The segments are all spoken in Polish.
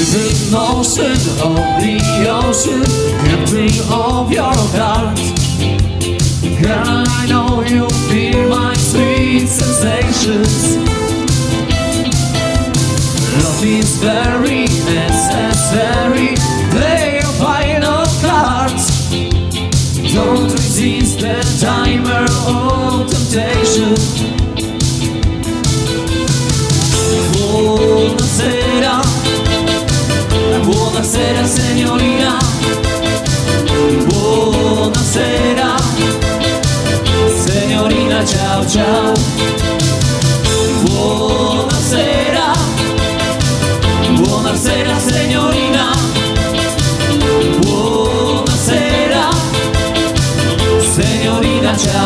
is an ocean of the ocean, empty of your heart. And I know you feel my sweet sensations. Love is very necessary, play your final cards. Don't resist the timer or temptation.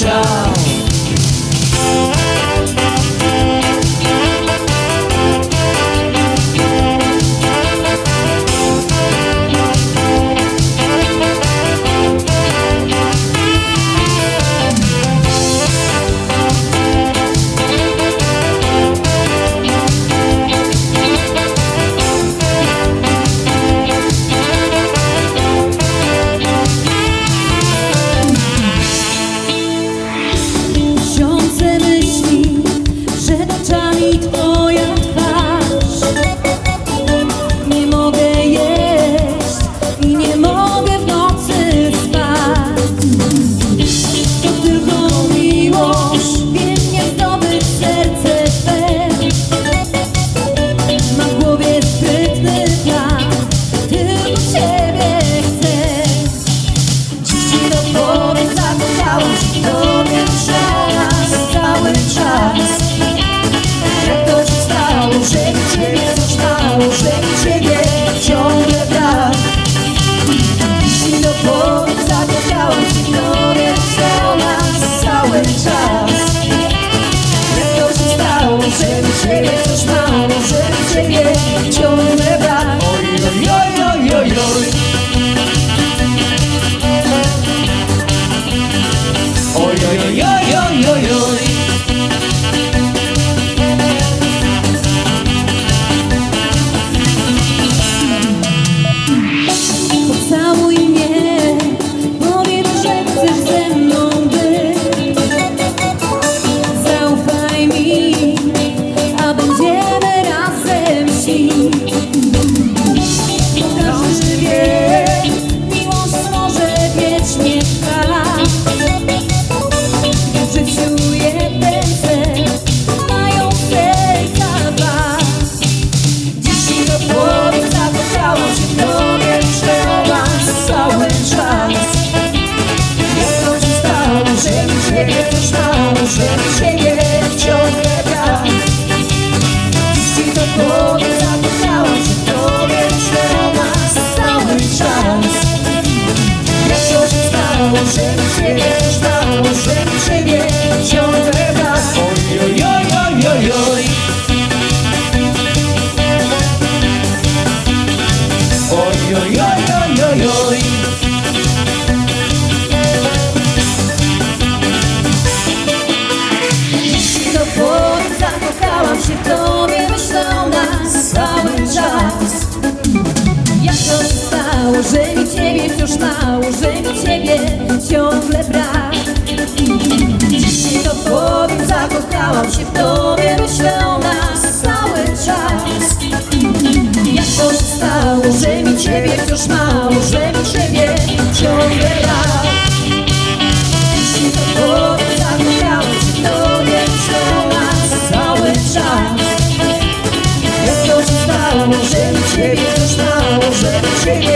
job. Że mi ciebie wciąż mało, że mi ciebie ciągle brak. Jeśli to powiem, zakochałam się w tobie tobie Myślą nas cały czas. Jak to się stało, że mi ciebie wciąż mało Że mi ciebie ciągle brak. Jeśli to powiem, zakochałam się w tobie Myślę nas cały czas. Jak to się stało, że mi ciebie wciąż mało Że mi ciebie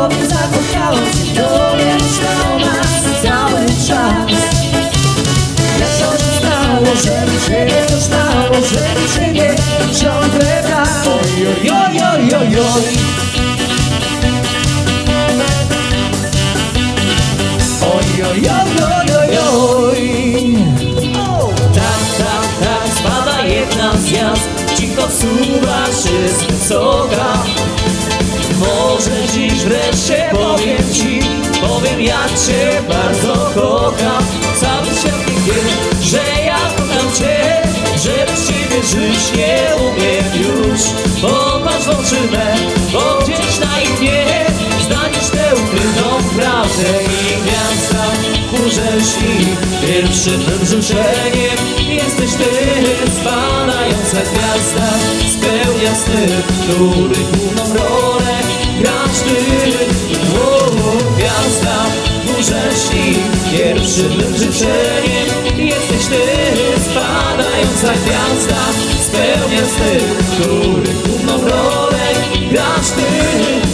to powiem, zakochałam się. Myślał nas cały czas Jak to się stało, że mi ciebie wciąż mało Że mi ciebie ciągle brak Oj, oj, oj, oj, oj, oj Oj, oj, oj, oj, oj, Tak, tak, tak, spada jedna z gwiazd Cicho suwa się z wysoka Może dziś wreszcie powiem ci Powiem jak cię bardzo kocham. Cały świat nie wie, że ja kocham cię Że bez ciebie żyć nie umiem już. Popatrz w oczy me, bo gdzieś na ich dnie Znajdziesz tę ukrytą prawdę. I gwiazda Urzęśni pierwszym mym życzeniem Jesteś ty, spadająca gwiazda Spełnia sny, których główną rolę ty o, Gwiazda, urzęśni pierwszym mym życzeniem Jesteś ty, spadająca gwiazda. Spełnia sny, których główną rolę grasz ty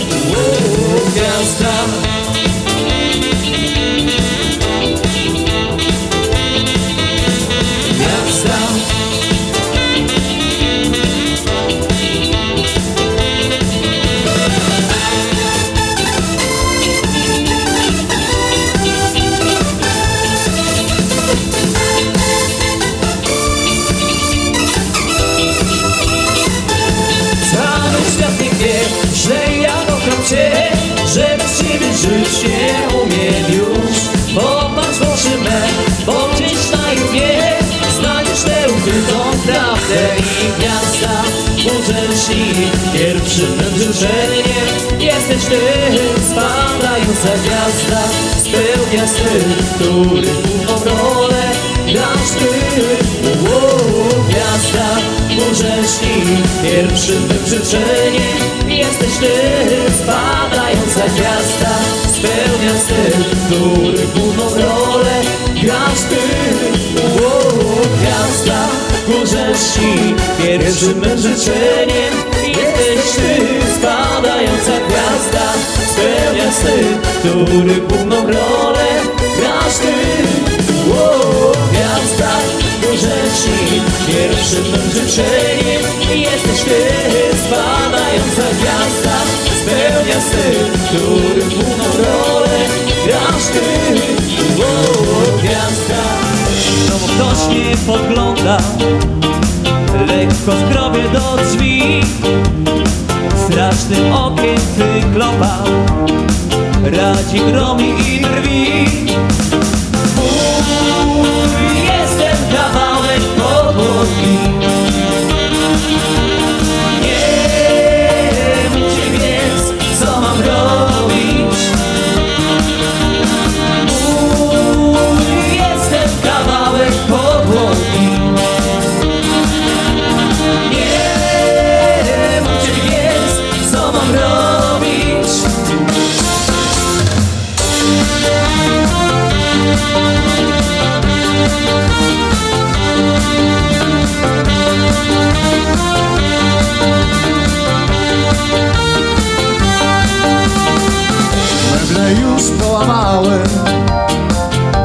Urzęśni pierwszym mym życzeniem Jesteś Ty, spadająca gwiazda. Spełnia sny, który główną rolę grasz Ty. O, Gwiazda, urzęśni pierwszym mym życzeniem Jesteś Ty, spadająca gwiazda. Spełnia sny, który główną rolę grasz Ty. O, Gwiazda, urzęśni pierwszym mym życzeniem Jesteś Ty, spadająca gwiazda. Spełnia sny, który główną rolę grasz Ty. O, Gwiazda, urzęśni pierwszym mym życzeniem Jesteś Ty, spadająca gwiazda. Spełnia sny, który główną rolę grasz Ty. Gwiazda. Znowu ktoś mnie podgląda Lekko skrobie do drzwi. Strasznym okiem wyklopa Radzi gromi i drwi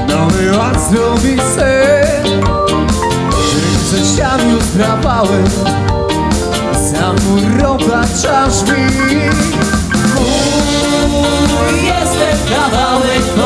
Nowy ład zrobić sen przed ścian już drapałem Zamurowaczasz mi Mój jestem kawałek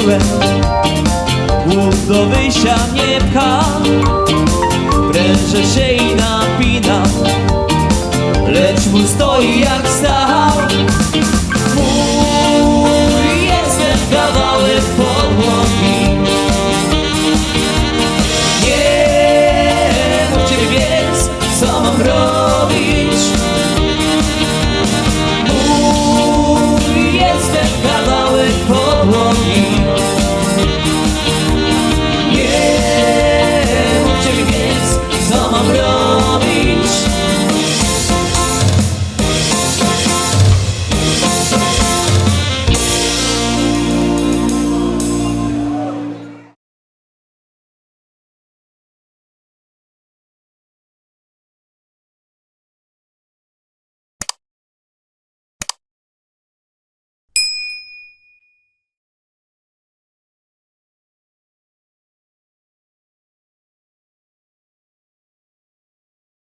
skończyłem Głów do wyjścia mnie pcha Prężę się i napinam Lecz mur stoi jak